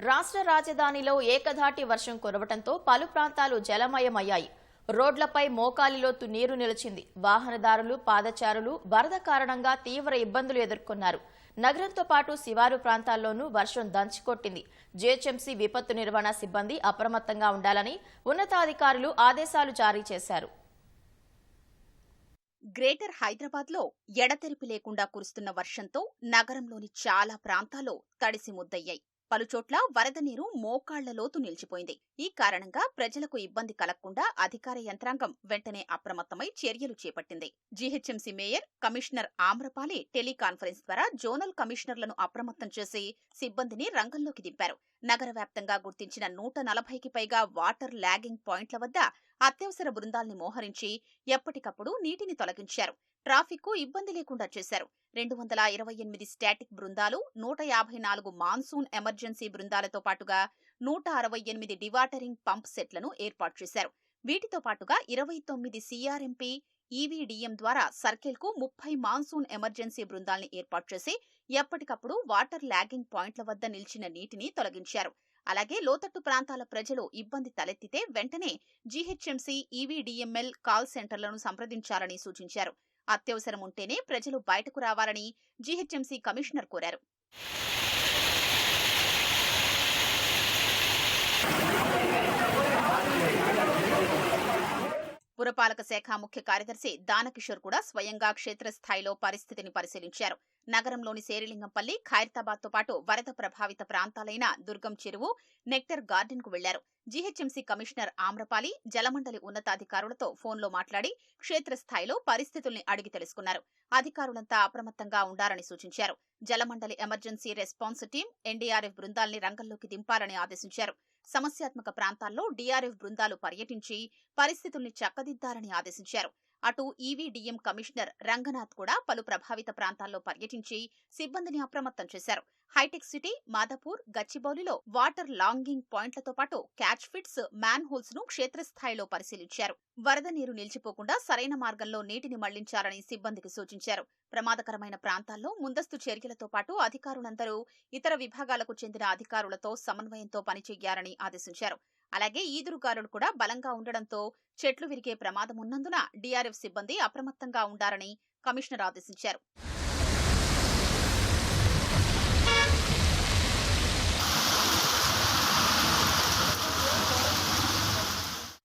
రాష్ట్ర రాజధానిలో ఏకధాటి వర్షం కురవటంతో పలు ప్రాంతాలు జలమయమయ్యాయి. రోడ్లపై మోకాలిలోతు నీరు నిలిచింది. వాహనదారులు పాదచారులు వరద కారణంగా తీవ్ర ఇబ్బందులు ఎదుర్కొన్నారు. నగరంతో పాటు శివారు ప్రాంతాల్లోనూ వర్షం దంచికొట్టింది. జీహెచ్ఎంసీ విపత్తు నిర్వహణ సిబ్బంది అప్రమత్తంగా ఉండాలని ఉన్నతాధికారులు ఆదేశాలు జారీ చేశారు. గ్రేటర్ హైదరాబాద్లో ఎడతెరిపి లేకుండా కురుస్తున్న వర్షంతో నగరంలోని చాలా ప్రాంతాలు తడిసి ముద్దయ్యాయి. పలుచోట్ల వరద నీరు మోకాళ్ళ లోతు నిలిచిపోయింది. ఈ కారణంగా ప్రజలకు ఇబ్బంది కలగకుండా అధికార యంత్రాంగం వెంటనే అప్రమత్తమై చర్యలు చేపట్టింది. GHMC mayor commissioner Amrapali teleconference ద్వారా జోనల్ కమిషనర్లను అప్రమత్తం చేసి సిబ్బందిని రంగంలోకి దింపారు. నగర వ్యాప్తంగా గుర్తించిన నూట నలభైకి పైగా వాటర్ లాగింగ్ పాయింట్ల వద్ద అత్యవసర బృందాల్ని మోహరించి ఎప్పటికప్పుడు నీటిని తొలగించారు. ట్రాఫిక్ ఇబ్బంది లేకుండా చేశారు. రెండు వందల ఇరవై ఎనిమిది స్టాటిక్ బృందాలు నూట యాభై నాలుగు మాన్సూన్ ఎమర్జెన్సీ బృందాలతో పాటుగా నూట అరవై ఎనిమిది డివాటరింగ్ పంప్ సెట్లను ఏర్పాటు చేశారు. వీటితో పాటుగా ఇరవై తొమ్మిది సిఆర్ఎంపీ ఈవీడీఎం ద్వారా సర్కిల్కు ముప్పై మాన్సూన్ ఎమర్జెన్సీ బృందాల్ని ఏర్పాటు చేసి ఎప్పటికప్పుడు వాటర్ లాగింగ్ పాయింట్ల వద్ద నిలిచిన నీటిని తొలగించారు. అలాగే లోతట్టు ప్రాంతాల ప్రజలు ఇబ్బంది తలెత్తితే వెంటనే జీహెచ్ఎంసీ ఈవీడీఎంఎల్ కాల్ సెంటర్లను సంప్రదించాలని సూచించారు. అత్యవసరం ఉంటేనే ప్రజలు బయటకు రావాలని జీహెచ్ఎంసీ కమిషనర్ కోరారు. పురపాలక శాఖ ముఖ్య కార్యదర్శి దానకిషోర్ కూడా స్వయంగా క్షేత్రస్థాయిలో పరిస్థితిని పరిశీలించారు. నగరంలోని శేరిలింగంపల్లి ఖైరతాబాద్తో పాటు వరద ప్రభావిత ప్రాంతాలైన దుర్గం చెరువు నెక్టర్ గార్డెన్కు వెళ్ళారు. జీహెచ్ఎంసీ కమిషనర్ ఆమ్రపాలి జలమండలి ఉన్నతాధికారులతో ఫోన్లో మాట్లాడి క్షేత్రస్థాయిలో పరిస్థితుల్ని అడిగి తెలుసుకున్నారు. అధికారులంతా అప్రమత్తంగా ఉండాలని సూచించారు. జలమండలి ఎమర్జెన్సీ రెస్పాన్స్ టీం ఎన్డీఆర్ఎఫ్ బృందాల్ని రంగంలోకి దింపాలని ఆదేశించారు. సమస్యాత్మక ప్రాంతాల్లో డీఆర్ఎఫ్ బృందాలు పర్యటించి పరిస్థితుల్ని చక్కదిద్దాలని ఆదేశించారు. అటు ఈవీడీఎం కమిషనర్ రంగనాథ్ కూడా పలు ప్రభావిత ప్రాంతాల్లో పర్యటించి సిబ్బందిని అప్రమత్తం చేశారు. హైటెక్ సిటీ మాధపూర్ గచ్చిబౌలిలో వాటర్ లాంగింగ్ పాయింట్లతో పాటు క్యాచ్ ఫిట్స్ మ్యాన్ హోల్స్ను క్షేత్రస్థాయిలో పరిశీలించారు. వరద నీరు నిలిచిపోకుండా సరైన మార్గంలో నీటిని మళ్ళించాలని సిబ్బందికి సూచించారు. ప్రమాదకరమైన ప్రాంతాల్లో ముందస్తు చర్యలతో పాటు అధికారులందరూ ఇతర విభాగాలకు చెందిన అధికారులతో సమన్వయంతో పనిచేయాలని ఆదేశించారు. అలాగే ఈదురుగాలులు కూడా బలంగా ఉండడంతో చెట్లు విరిగే ప్రమాదం ఉన్నందున డీఆర్ఎఫ్ సిబ్బంది అప్రమత్తంగా ఉండాలని కమిషనర్ ఆదేశించారు.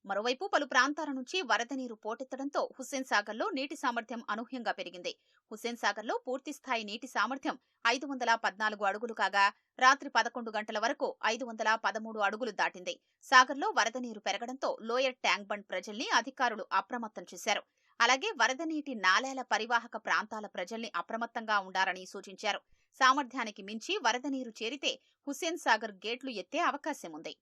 మరోవైపు పలు ప్రాంతాల నుంచి వరద నీరు పోటెత్తడంతో హుస్సేన్ సాగర్లో నీటి సామర్థ్యం అనూహ్యంగా పెరిగింది. హుస్సేన్ సాగర్లో పూర్తిస్థాయి నీటి సామర్థ్యం ఐదు వందల పద్నాలుగు అడుగులు కాగా రాత్రి పదకొండు గంటల వరకు ఐదు వందల పదమూడు అడుగులు దాటింది. సాగర్లో వరద నీరు పెరగడంతో లోయర్ ట్యాంక్ బండ్ ప్రజల్ని అధికారులు అప్రమత్తం చేశారు. అలాగే వరద నీటి నాలేల పరివాహక ప్రాంతాల ప్రజల్ని అప్రమత్తంగా ఉండాలని సూచించారు. సామర్థ్యానికి మించి వరద నీరు చేరితే హుస్సేన్ సాగర్ గేట్లు ఎత్తే అవకాశం ఉంది